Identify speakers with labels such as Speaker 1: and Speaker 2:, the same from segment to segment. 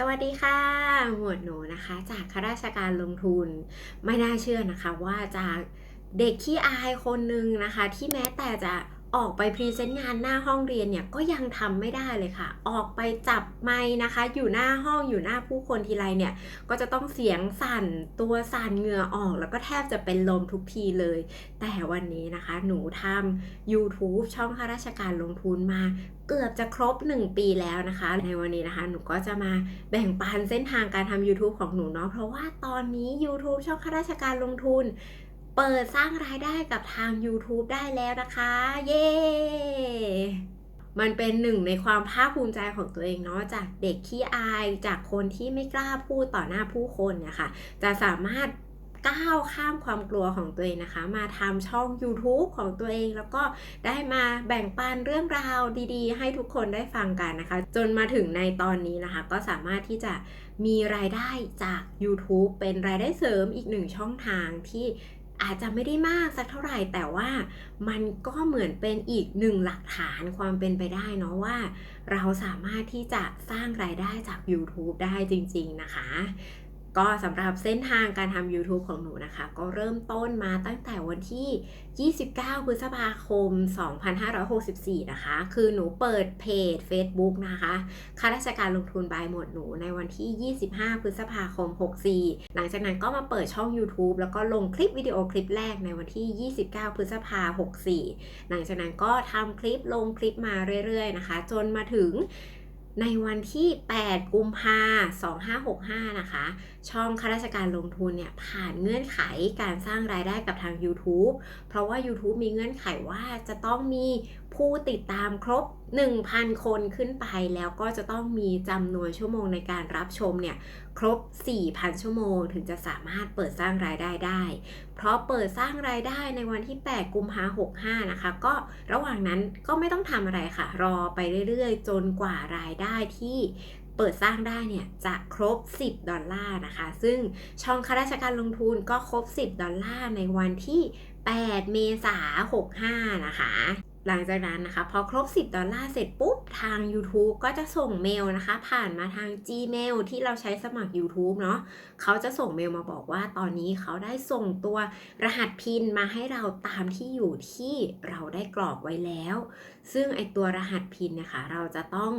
Speaker 1: สวัสดีค่ะ หมวดหนูนะคะ จากข้าราชการลงทุน ไม่น่าเชื่อนะคะว่าจากเด็กขี้อายคนหนึ่งนะคะ ที่แม้แต่จะ ออกไปพรีเซนต์งานหน้าห้องเรียนเนี่ยก็ยังทำไม่ได้เลยค่ะ ออกไปจับไม้นะคะ อยู่หน้าห้องอยู่หน้าผู้คนทีไรเนี่ย ก็จะต้องเสียงสั่นตัวสั่นเหงื่อออก แล้วก็แทบจะเป็นลมทุกทีเลย แต่วันนี้นะคะ หนูทำ YouTube ช่องข้าราชการลงทุนมาเกือบจะครบ 1 ปีแล้วนะคะ ในวันนี้นะคะ หนูก็จะมาแบ่งปันเส้นทางการทำ YouTube ของหนูเนาะเพราะว่าตอนนี้ YouTube ช่องข้าราชการลงทุน เปิดสร้างรายได้กับทาง YouTube ได้แล้วนะคะ เย้ มันเป็นหนึ่งในความภาคภูมิใจของตัวเองเนาะจากเด็กขี้อายจากคนที่ไม่กล้าพูดต่อหน้าผู้คนเนี่ยค่ะ จะสามารถก้าวข้ามความกลัวของตัวเองนะคะ มาทำช่อง YouTube ของตัวเองแล้วก็ได้มาแบ่งปันเรื่องราวดีๆ ให้ทุกคนได้ฟังกันนะคะ จนมาถึงในตอนนี้นะคะ ก็สามารถที่จะมีรายได้จาก YouTube เป็นรายได้เสริมอีกหนึ่งช่องทางที่ อาจจะไม่ได้มากสักเท่าไหร่ แต่ว่ามันก็เหมือนเป็นอีกหนึ่งหลักฐานความเป็นไปได้เนาะว่า เราสามารถที่จะสร้างรายได้จาก YouTube ได้จริง ๆ นะคะ ก็สำหรับเส้นทางการทำ YouTube ของหนูนะคะ ก็เริ่มต้นมาตั้งแต่วันที่ 29 พฤษภาคม 2564 นะคะ คือหนูเปิดเพจ Facebook นะคะข้าราชการลงทุนบายหมวดหนูในวันที่ 25 พฤษภาคม 64 หลังจากนั้นก็มาเปิดช่อง YouTube แล้วก็ลงคลิปวิดีโอคลิปแรกในวันที่ 29 พฤษภาคม64 หลังจากนั้นก็ทำคลิปลงคลิปมาเรื่อยๆ นะคะ จนมาถึง ในวันที่ 8 กุมภา2565 นะคะ ช่องข้าราชการลงทุนเนี่ยผ่านเงื่อนไขการสร้างรายได้กับทาง YouTube เพราะว่า YouTube มีเงื่อนไขว่าจะต้องมีผู้ติดตามครบ 1,000 คนขึ้นไปแล้วก็จะต้องมีจำนวนชั่วโมงในการรับชมเนี่ยครบ 4,000 ชั่วโมง ถึงจะสามารถเปิดสร้างรายได้ได้ เพราะเปิดสร้างรายได้ในวันที่ 8 กุมภาพันธ์65 นะคะ ก็ระหว่างนั้นก็ไม่ต้องทำอะไรค่ะ รอไปเรื่อยๆ จนกว่ารายได้ที่เปิดสร้างได้เนี่ยจะครบ 10 ดอลลาร์นะคะ ซึ่งช่องข้าราชการลงทุนก็ครบ 10 ดอลลาร์ในวันที่ 8 เมษายน65 นะคะ หลังจากนั้นนะคะพอครบ 10 ดอลลาร์เสร็จปุ๊บ ทาง YouTube ก็จะส่งเมลนะคะ ผ่านมาทาง Gmail ที่เราใช้สมัคร YouTube เนาะเขาจะส่งเมลมาบอกว่าตอนนี้เขาได้ส่งตัวรหัสพินมาให้เราตามที่อยู่ที่เราได้กรอกไว้แล้ว ซึ่งไอตัวรหัสพินนี่ยค่ะเราจะต้อง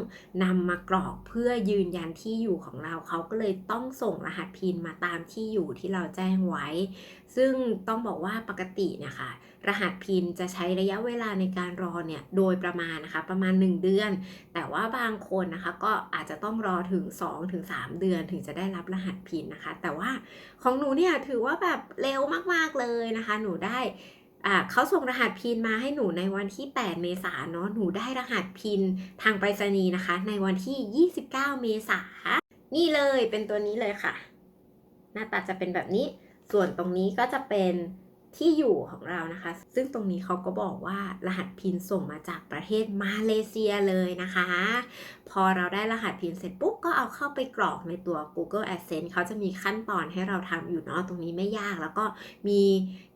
Speaker 1: นำมากรอกเพื่อยืนยันที่อยู่ของเรา เขาก็เลยต้องส่งรหัสพินมาตามที่อยู่ที่เราแจ้งไว้ ซึ่งต้องบอกว่าปกติเนี่ยค่ะรหัสพินจะใช้ระยะเวลาในการรอเนี่ยโดยประมาณนะคะประมาณ 1 เดือน แต่ว่าบางคนนะคะก็อาจจะต้องรอถึง 2-3 เดือนถึงจะได้รับรหัสพินนะคะ แต่ว่าของหนูเนี่ยถือว่าแบบเร็วมากๆเลยนะคะ หนูได้อ่าเขาส่งรหัสพินมาให้หนูในวันที่ 8 เมษาเนาะ หนูได้รหัสพินทางไปรษณีย์นะคะ ในวันที่ 29 เมษา นี่เลยเป็นตัวนี้เลยค่ะ หน้าตาจะเป็นแบบนี้ ส่วนตรงนี้ก็จะเป็น ที่อยู่ของเรานะคะ ซึ่งตรงนี้เขาก็บอกว่ารหัสพินส่งมาจากประเทศมาเลเซียเลยนะคะ พอเราได้รหัสพินเสร็จปุ๊บก็เอาเข้าไปกรอกในตัว Google AdSense เขาจะมีขั้นตอนให้เราทำอยู่เนาะตรงนี้ไม่ยาก แล้วก็มี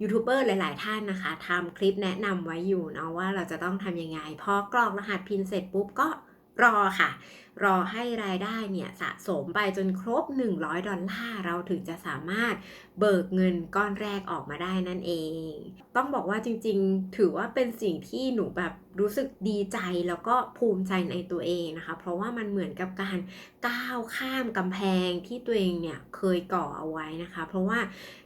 Speaker 1: ยูทูบเบอร์หลาย ๆ ท่านนะคะทำคลิปแนะนำไว้อยู่เนาะว่าเราจะต้องทำยังไง พอกรอกรหัสพินเสร็จปุ๊บก็รอค่ะ รอให้รายได้เนี่ยสะสมไปจนครบ 100 ดอลลาร์เราถึงจะสามารถเบิกเงินก้อนแรกออกมาได้นั่นเอง ต้องบอกว่าจริงๆ ถือว่าเป็นสิ่งที่หนูแบบรู้สึกดีใจแล้วก็ภูมิใจในตัวเองนะคะ เพราะว่ามันเหมือนกับการก้าวข้ามกำแพงที่ตัวเองเนี่ยเคยก่อเอาไว้นะคะ เพราะว่า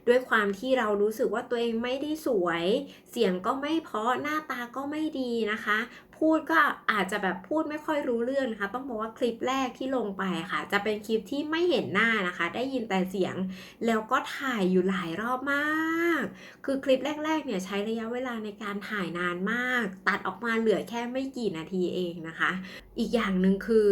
Speaker 1: ด้วยความที่เรารู้สึกว่าตัวเองไม่ได้สวย เสียงก็ไม่เพราะหน้าตาก็ไม่ดีนะคะ พูดก็อาจจะแบบพูดไม่ค่อยรู้เรื่องนะคะ ต้องบอกว่าคลิปแรกที่ลงไปค่ะ จะเป็นคลิปที่ไม่เห็นหน้านะคะ ได้ยินแต่เสียง แล้วก็ถ่ายอยู่หลายรอบมาก คือคลิปแรกๆเนี่ยใช้ระยะเวลาในการถ่ายนานมาก ตัดออกมาเหลือแค่ไม่กี่นาทีเองนะคะ อีกอย่างหนึ่งคือ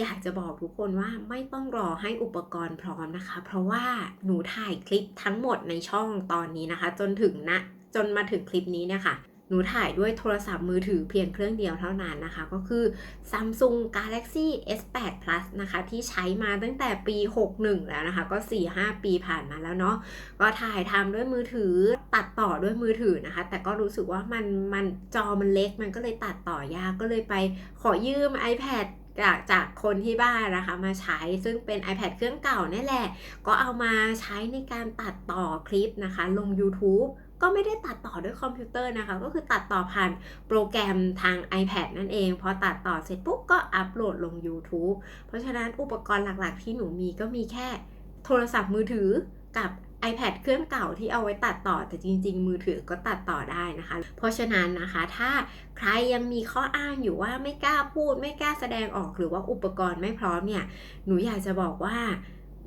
Speaker 1: อยากจะบอกทุกคนว่าไม่ต้องรอให้อุปกรณ์พร้อมนะคะ เพราะว่าหนูถ่ายคลิปทั้งหมดในช่องตอนนี้นะคะ จนถึงณนะจนมาถึงคลิปนี้เนี่ยค่ะ หนูถ่ายด้วยโทรศัพท์มือถือเพียงเครื่องเดียวเท่านั้นนะคะ ก็คือ Samsung Galaxy S8 Plus นะคะ ที่ใช้มาตั้งแต่ปี 61 แล้วนะคะ ก็ 4-5 ปีผ่านมาแล้วเนาะก็ถ่ายทำด้วยมือถือตัดต่อด้วยมือถือนะคะ แต่ก็รู้สึกว่ามันมันจอมันเล็กมันก็เลยตัดต่อยากก็เลยไปขอยืม iPad จากจากคนที่บ้านนะคะมาใช้ซึ่งเป็น iPad เครื่องเก่านี่แหละ ก็เอามาใช้ในการตัดต่อคลิปนะคะ ลงยูทูบ ก็ไม่ได้ตัดต่อด้วยคอมพิวเตอร์นะคะ ก็คือตัดต่อผ่านโปรแกรมทาง iPad นั่นเอง พอตัดต่อเสร็จปุ๊บก็อัปโหลดลงยูทูบเพราะฉะนั้นอุปกรณ์หลักๆ ที่หนูมีก็มีแค่โทรศัพท์มือถือกับ iPad เครื่องเก่าที่เอาไว้ตัดต่อแต่จริง ๆ มือถือก็ตัดต่อได้นะคะ เพราะฉะนั้นนะคะถ้าใครยังมีข้ออ้างอยู่ว่าไม่กล้าพูด ไม่กล้าแสดงออกหรือว่าอุปกรณ์ไม่พร้อมเนี่ยหนูอยากจะบอกว่า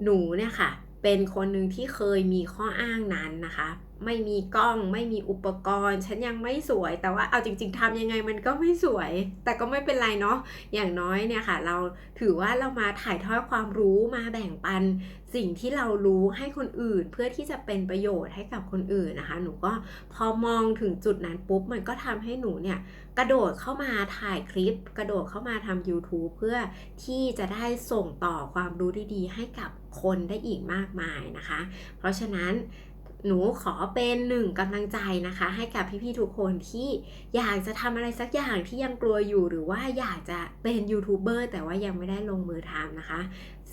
Speaker 1: หนูเนี่ยค่ะเป็นคนหนึ่งที่เคยมีข้ออ้างนั้นนะคะ ไม่มีกล้อง ไม่มีอุปกรณ์ ฉันยังไม่สวย แต่ว่าเอาจริง ๆทำยังไงมันก็ไม่สวย แต่ก็ไม่เป็นไรเนาะอย่างน้อยเนี่ยค่ะ เราถือว่าเรามาถ่ายทอดความรู้มาแบ่งปัน สิ่งที่เรารู้ให้คนอื่น เพื่อที่จะเป็นประโยชน์ให้กับคนอื่นนะคะ หนูก็พอมองถึงจุดนั้นปุ๊บมันก็ทำให้หนูเนี่ยกระโดดเข้ามาถ่ายคลิป กระโดดเข้ามาทำ YouTube เพื่อที่จะได้ส่งต่อความรู้ดีๆ ให้กับคนได้อีกมากมายนะคะ เพราะฉะนั้น หนูขอเป็นหนึ่งกำลังใจนะคะ ให้กับพี่ๆทุกคนที่อยากจะทำอะไรสักอย่างที่ยังกลัวอยู่ หรือว่าอยากจะเป็นยูทูบเบอร์แต่ว่ายังไม่ได้ลงมือทำนะคะ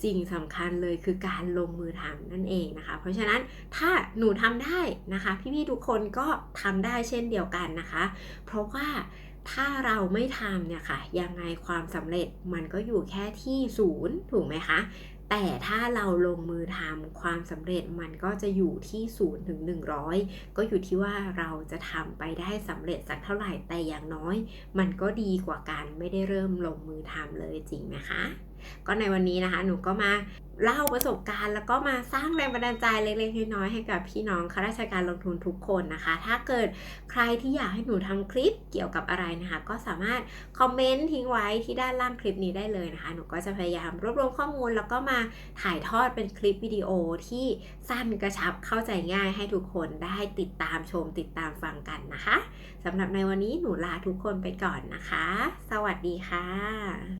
Speaker 1: สิ่งสำคัญเลยคือการลงมือทำนั่นเองนะคะ เพราะฉะนั้นถ้าหนูทำได้นะคะ พี่ๆทุกคนก็ทำได้เช่นเดียวกันนะคะ เพราะว่าถ้าเราไม่ทำเนี่ยค่ะยังไงความสำเร็จมันก็อยู่แค่ที่ศูนย์ถูกไหมคะ แต่ถ้าเราลงมือทำความสำเร็จมันก็จะอยู่ที่0ถึง100 ก็อยู่ที่ว่าเราจะทำไปได้สำเร็จสักเท่าไหร่แต่อย่างน้อย มันก็ดีกว่าการไม่ได้เริ่มลงมือทำเลยจริงไหมคะ ก็ในวันนี้นะคะหนูก็มา เล่าประสบการณ์ แล้วก็มาสร้างแรงบันดาลใจเล็กๆน้อยๆให้กับพี่น้องข้าราชการลงทุนทุกคนนะคะ ถ้าเกิดใครที่อยากให้หนูทำคลิปเกี่ยวกับอะไรนะคะ ก็สามารถคอมเมนต์ทิ้งไว้ที่ด้านล่างคลิปนี้ได้เลยนะคะ หนูก็จะพยายามรวบรวมข้อมูล แล้วก็มาถ่ายทอดเป็นคลิปวิดีโอที่สั้นกระชับเข้าใจง่ายให้ทุกคนได้ติดตามชม ติดตามฟังกันนะคะสำหรับในวันนี้หนูลาทุกคนไปก่อนนะคะ สวัสดีค่ะ